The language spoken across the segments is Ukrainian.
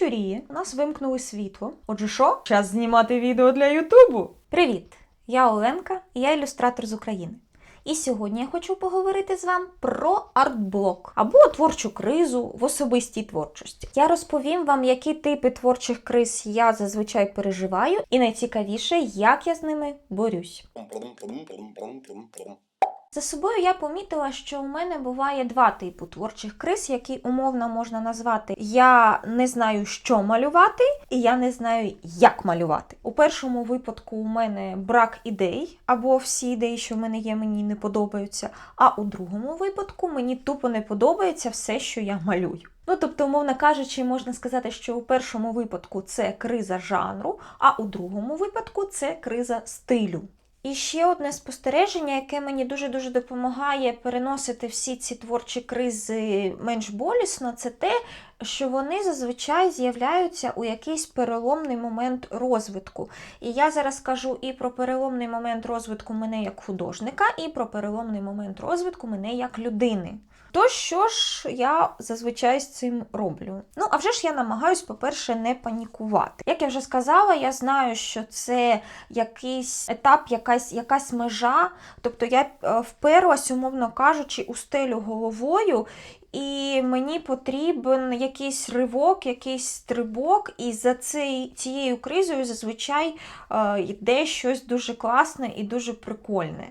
вечоріє, у нас вимкнули світло. Отже, що? Час знімати відео для Ютубу. Привіт! Я Оленка, і я ілюстратор з України. І сьогодні я хочу поговорити з вами про артблок або творчу кризу в особистій творчості. Я розповім вам, які типи творчих криз я зазвичай переживаю, і найцікавіше, як я з ними борюсь. За собою я помітила, що у мене буває два типи творчих криз, які умовно можна назвати Я не знаю, що малювати, і я не знаю, як малювати. У першому випадку у мене брак ідей, або всі ідеї, що в мене є, мені не подобаються. А у другому випадку мені тупо не подобається все, що я малюю. Ну, тобто, умовно кажучи, можна сказати, що у першому випадку це криза жанру, а у другому випадку це криза стилю. І ще одне спостереження, яке мені дуже-дуже допомагає переносити всі ці творчі кризи менш болісно, це те, що вони зазвичай з'являються у якийсь переломний момент розвитку. І я зараз кажу і про переломний момент розвитку мене як художника, і про переломний момент розвитку мене як людини. То що ж я зазвичай з цим роблю? Ну, а вже ж я намагаюсь, по-перше, не панікувати. Як я вже сказала, я знаю, що це якийсь етап, якась, якась межа. Тобто я е, вперлась, умовно кажучи, у стелю головою. І мені потрібен якийсь ривок, якийсь стрибок, і за цей, цією кризою зазвичай е, йде щось дуже класне і дуже прикольне.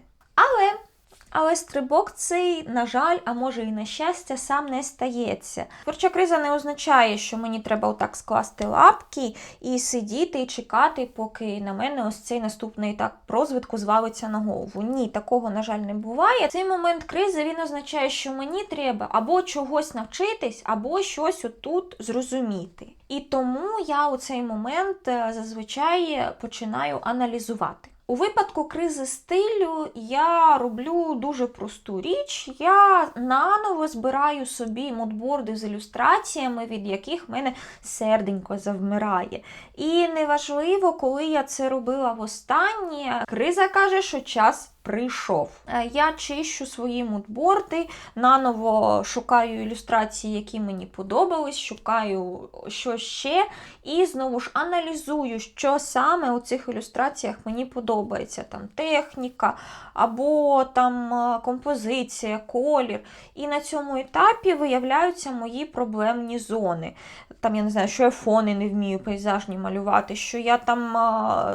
Але стрибок цей, на жаль, а може і на щастя, сам не стається. Творча криза не означає, що мені треба отак скласти лапки і сидіти і чекати, поки на мене ось цей наступний етап розвитку звалиться на голову. Ні, такого, на жаль, не буває. Цей момент кризи він означає, що мені треба або чогось навчитись, або щось отут зрозуміти. І тому я у цей момент е, зазвичай починаю аналізувати. У випадку кризи стилю я роблю дуже просту річ. Я наново збираю собі мудборди з ілюстраціями, від яких мене серденько завмирає. І неважливо, коли я це робила востаннє, криза каже, що час прийшов. Е, Я чищу свої мудборди, наново шукаю ілюстрації, які мені подобались, шукаю що ще, і знову ж аналізую, що саме у цих ілюстраціях мені подобається. Там техніка, або там е, композиція, колір. І на цьому етапі виявляються мої проблемні зони. Там, я не знаю, що я фони не вмію пейзажні малювати, що я там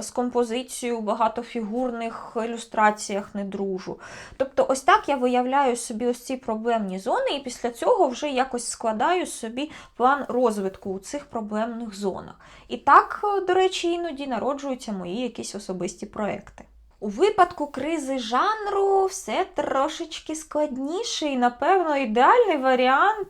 з композицією в багатофігурних ілюстраціях не дружу. Тобто, ось так я виявляю собі ось ці проблемні зони, і після цього вже якось складаю собі план розвитку у цих проблемних зонах. І так, е, до речі, іноді народжуються мої якісь особисті проекти. У випадку кризи жанру все трошечки складніше, і, напевно, ідеальний варіант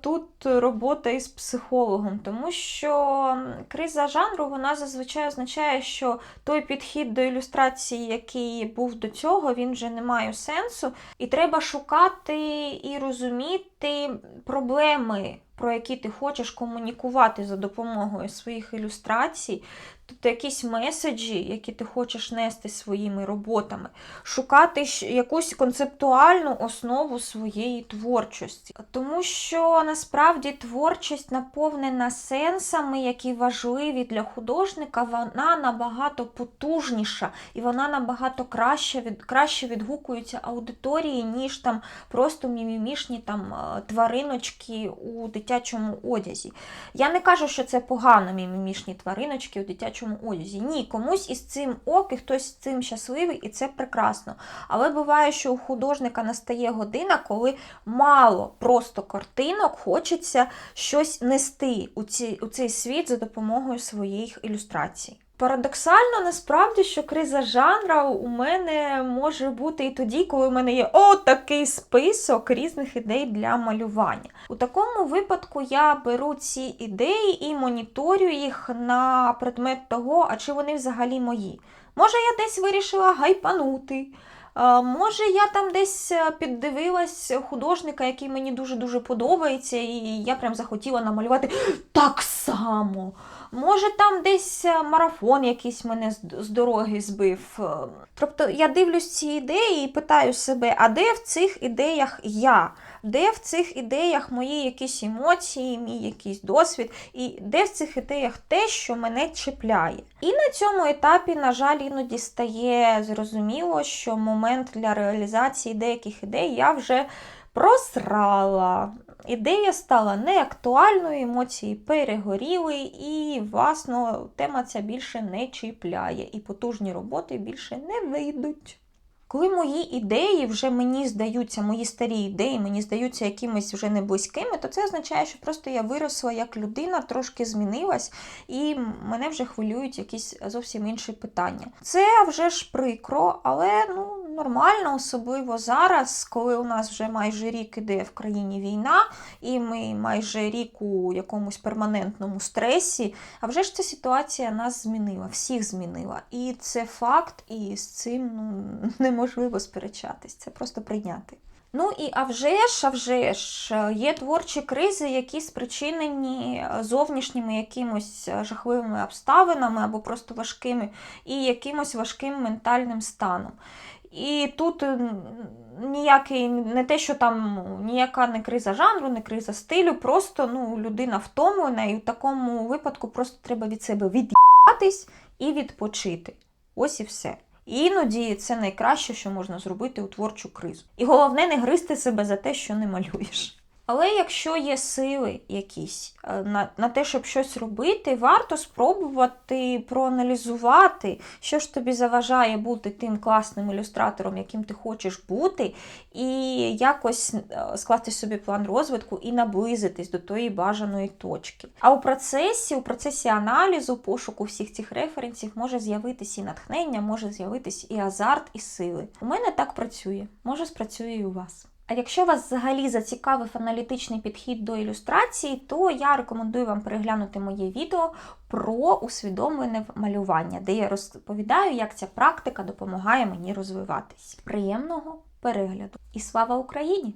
тут робота із психологом, тому що криза жанру вона зазвичай означає, що той підхід до ілюстрації, який був до цього, він вже не має сенсу, і треба шукати і розуміти проблеми. Про які ти хочеш комунікувати за допомогою своїх ілюстрацій, тобто якісь меседжі, які ти хочеш нести своїми роботами, шукати якусь концептуальну основу своєї творчості. Тому що насправді творчість наповнена сенсами, які важливі для художника, вона набагато потужніша і вона набагато краще, від, краще відгукується аудиторії, ніж там просто мімімішні там е, твариночки у дитячому одязі. Я не кажу, що це погано мімімішні твариночки у дитячому одязі. Ні, комусь із цим ок, і хтось з цим щасливий, і це прекрасно. Але буває, що у художника настає година, коли мало просто картинок, хочеться щось нести у, ці, у цей світ за допомогою своїх ілюстрацій. Парадоксально насправді, що криза жанра у мене може бути і тоді, коли в мене є отакий список різних ідей для малювання. У такому випадку я беру ці ідеї і моніторю їх на предмет того, а чи вони взагалі мої. Може, я десь вирішила гайпанути. Може, я там десь е, піддивилась художника, який мені дуже-дуже подобається, і я прям захотіла намалювати так само. Може, там десь е, марафон якийсь мене з- з дороги збив. Е, Тобто я дивлюсь ці ідеї і питаю себе, а де в цих ідеях я? Де в цих ідеях мої якісь емоції, мій якийсь досвід, і де в цих ідеях те, що мене чіпляє. І на цьому етапі, на жаль, іноді стає зрозуміло, що момент для реалізації деяких ідей я вже просрала. Ідея стала неактуальною, емоції перегоріли, і, власно, тема ця більше не чіпляє, і потужні роботи більше не вийдуть. Коли мої ідеї вже мені здаються, мої старі ідеї мені здаються якимись вже не близькими, то це означає, що просто я виросла як людина, трошки змінилась, і мене вже хвилюють якісь зовсім інші питання. Це вже ж прикро, але ну нормально, особливо зараз, коли у нас вже майже рік іде в країні війна, і ми майже рік у якомусь перманентному стресі. А вже ж ця ситуація нас змінила, всіх змінила. І це факт, і з цим ну, неможливо сперечатись, це просто прийняти. Ну і а вже ж, а вже ж, є творчі кризи, які спричинені зовнішніми якимось жахливими обставинами або просто важкими, і якимось важким ментальним станом. І тут ніякий, не те, що там ну, ніяка не криза жанру, не криза стилю, просто ну, людина втомлена, і в такому випадку просто треба від себе від'їбатись і відпочити. Ось і все. І іноді це найкраще, що можна зробити у творчу кризу. І головне не гризти себе за те, що не малюєш. Але якщо є сили якісь е, на, на те, щоб щось робити, варто спробувати проаналізувати, що ж тобі заважає бути тим класним ілюстратором, яким ти хочеш бути, і якось е, скласти собі план розвитку і наблизитись до тої бажаної точки. А у процесі, у процесі аналізу, пошуку всіх цих референсів може з'явитися і натхнення, може з'явитись і азарт, і сили. У мене так працює, може спрацює і у вас. А якщо вас взагалі зацікавив аналітичний підхід до ілюстрації, то я рекомендую вам переглянути моє відео про усвідомлене малювання, де я розповідаю, як ця практика допомагає мені розвиватись. Приємного перегляду! І слава Україні!